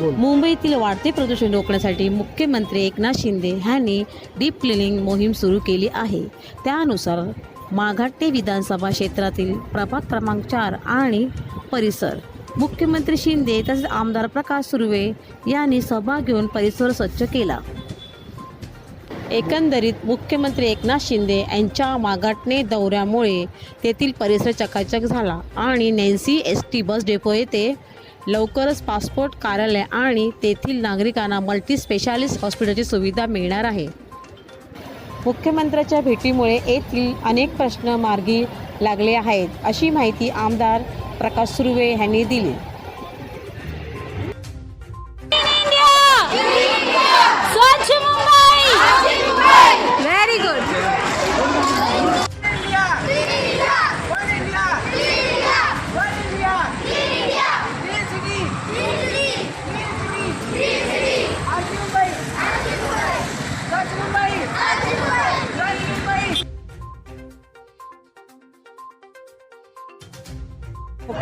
मुंबईतील वाढते प्रदूषण रोखण्यासाठी मुख्यमंत्री एकनाथ शिंदे ह्यांनी डीप क्लिनिंग मोहीम सुरू केली आहे. त्यानुसार माघाटे विधानसभा क्षेत्रातील प्रभाग क्रमांक चार आणि परिसर. मुख्यमंत्री शिंदे तसेच आमदार प्रकाश सुर्वे यांनी सभा घेऊन परिसर स्वच्छ केला. एकंदरीत मुख्यमंत्री एकनाथ शिंदे यांच्या मागाटणे दौऱ्यामुळे तेथील परिसर चकाचक झाला आणि Nancy S T bus depot येथे लवकरच पासपोर्ट कार्यालय आणि तेथील नागरिकांना मल्टी स्पेशालिस्ट हॉस्पिटलची सुविधा मिळणार आहे. मुख्यमंत्र्याच्या भेटीमुळे येथील अनेक प्रश्न मार्गी लागले आहेत अशी माहिती आमदार प्रकाश सुर्वे यांनी दिली.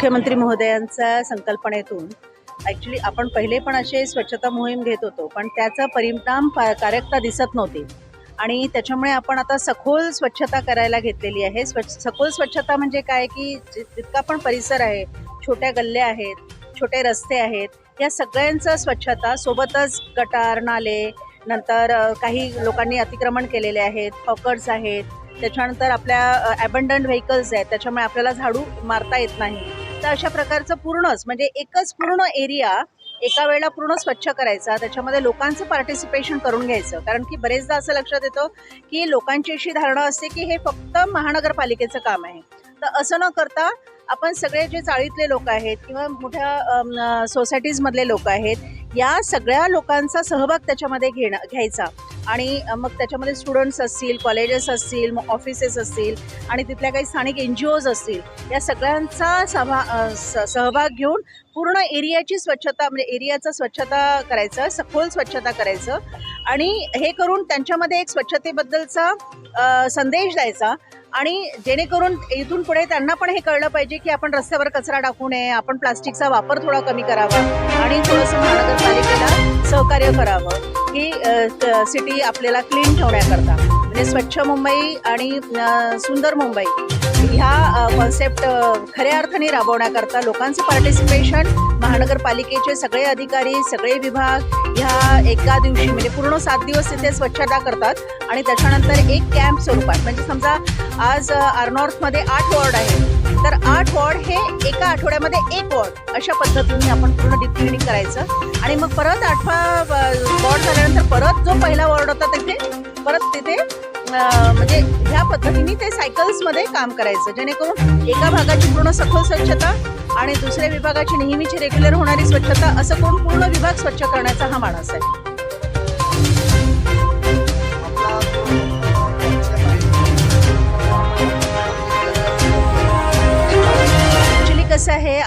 मुख्यमंत्री महोदयांच्या संकल्पनेतून. ॲक्च्युली आपण पहिले पण असे स्वच्छता मोहीम घेत होतो पण त्याचा परिणाम कारकता दिसत नव्हती. आणि त्याच्यामुळे आपण आता सखोल स्वच्छता करायला घेतलेली आहे. स्वच्छ सखोल स्वच्छता म्हणजे काय की जितका पण परिसर आहे छोट्या गल्ल्या आहेत छोटे रस्ते आहेत या सगळ्यांचं स्वच्छता सोबतच गटार नाले नंतर काही लोकांनी अतिक्रमण केलेले आहेत हॉकर्स आहेत त्याच्यानंतर आपल्या ॲबंडंट व्हेकल्स आहेत त्याच्यामुळे आपल्याला झाडू मारता येत नाही. तर अशा प्रकारचं पूर्णच म्हणजे एकच पूर्ण एरिया एका वेळेला पूर्ण स्वच्छ करायचा. त्याच्यामध्ये लोकांचं पार्टिसिपेशन करून घ्यायचं. कारण की बरेचदा असं लक्षात येतं की लोकांची अशी धारणा असते की हे फक्त महानगरपालिकेचं काम आहे. तर असं न करता आपण सगळे जे चाळीतले लोक आहेत किंवा मोठ्या सोसायटीजमधले लोक आहेत या सगळ्या लोकांचा सहभाग त्याच्यामध्ये घेणं घ्यायचा. आणि मग त्याच्यामध्ये स्टुडंट्स असतील कॉलेजेस असतील मग ऑफिसेस असतील आणि तिथल्या काही स्थानिक एन जी ओज असतील या सगळ्यांचा सभा स- सहभाग घेऊन पूर्ण एरियाची स्वच्छता म्हणजे एरियाचा स्वच्छता करायचं सखोल स्वच्छता करायचं आणि हे करून त्यांच्यामध्ये एक स्वच्छतेबद्दलचा संदेश द्यायचा आणि जेणेकरून इथून पुढे त्यांना पण हे कळलं पाहिजे की आपण रस्त्यावर कचरा टाकू नये आपण प्लास्टिकचा वापर थोडा कमी करावा आणि थोडंसं महानगरपालिकेला सहकार्य करावं. ही सिटी आपल्याला क्लीन ठेवण्याकरता. म्हणजे स्वच्छ मुंबई आणि सुंदर मुंबई ह्या कॉन्सेप्ट खऱ्या अर्थाने राबवण्याकरता लोकांचं पार्टिसिपेशन महानगरपालिकेचे सगळे अधिकारी सगळे विभाग ह्या एका दिवशी म्हणजे पूर्ण सात दिवस तिथे स्वच्छता करतात आणि त्याच्यानंतर एक कॅम्प स्वरूपात. म्हणजे समजा आज आरनॉर्थमध्ये आठ वॉर्ड आहे तर आठ वॉर्ड हे एका आठवड्यामध्ये एक वॉर्ड अशा पद्धतीने आपण पूर्ण डीप क्लिनिंग करायचं. आणि मग परत आठवा वॉर्ड झाल्यानंतर परत जो पहिला वॉर्ड होता तिथे परत तिथे म्हणजे ह्या पद्धतीने ते सायकल्समध्ये काम करायचं. जेणेकरून एका भागाची पूर्ण सखोल स्वच्छता आणि दुसऱ्या विभागाची नेहमीची रेग्युलर होणारी स्वच्छता असं करून पूर्ण विभाग स्वच्छ करण्याचा हा मानस आहे.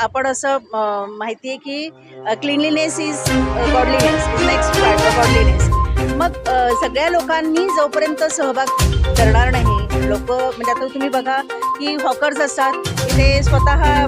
आपण असं माहिती आहे की cleanliness is godliness is next part of godliness मग सगळ्या लोकांनी जोपर्यंत सहभाग करणार नाही लोक म्हणजे आता तुम्ही बघा की हॉकर्स असतात तिथे स्वतः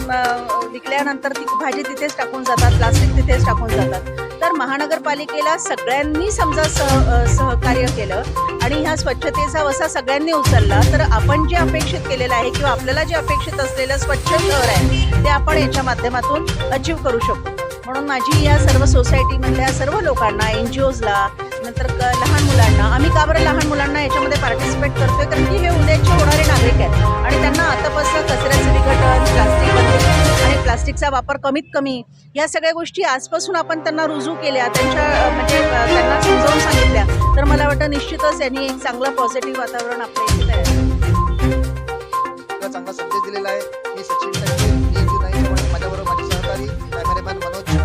विकल्यानंतर ती भाजी तिथेच टाकून जातात प्लास्टिक तिथेच टाकून जातात. तर महानगरपालिकेला सगळ्यांनी समजा सह सहकार्य केलं आणि ह्या स्वच्छतेचा वसा सगळ्यांनी उचलला तर आपण जे अपेक्षित केलेलं आहे किंवा आपल्याला जे अपेक्षित असलेलं स्वच्छ शहर आहे ते आपण याच्या माध्यमातून अचीव करू शकतो म्हणून माझी या सर्व सोसायटीमधल्या सर्व लोकांना एन जी ओजला नंतर लहान मुलांना आम्ही का बरं लहान मुलांना याच्यामध्ये पार्टिसिपेट करतोय? कारण की हे उद्याचे होणारे नागरिक आहेत. प्लास्टिकचा वापर कमीत कमी. या सगळ्या गोष्टी आजपासून आपण त्यांना रुजू केल्या त्यांच्या म्हणजे त्यांना समजावून सांगितल्या. तर मला वाटतं निश्चितच यांनी एक चांगलं पॉझिटिव्ह वातावरण आपल्या इथे तयार चांगला संदेश दिलेला आहे. मी सचिन माझ्याबरोबर माझे सहकारी कॅमेरामॅन मनोज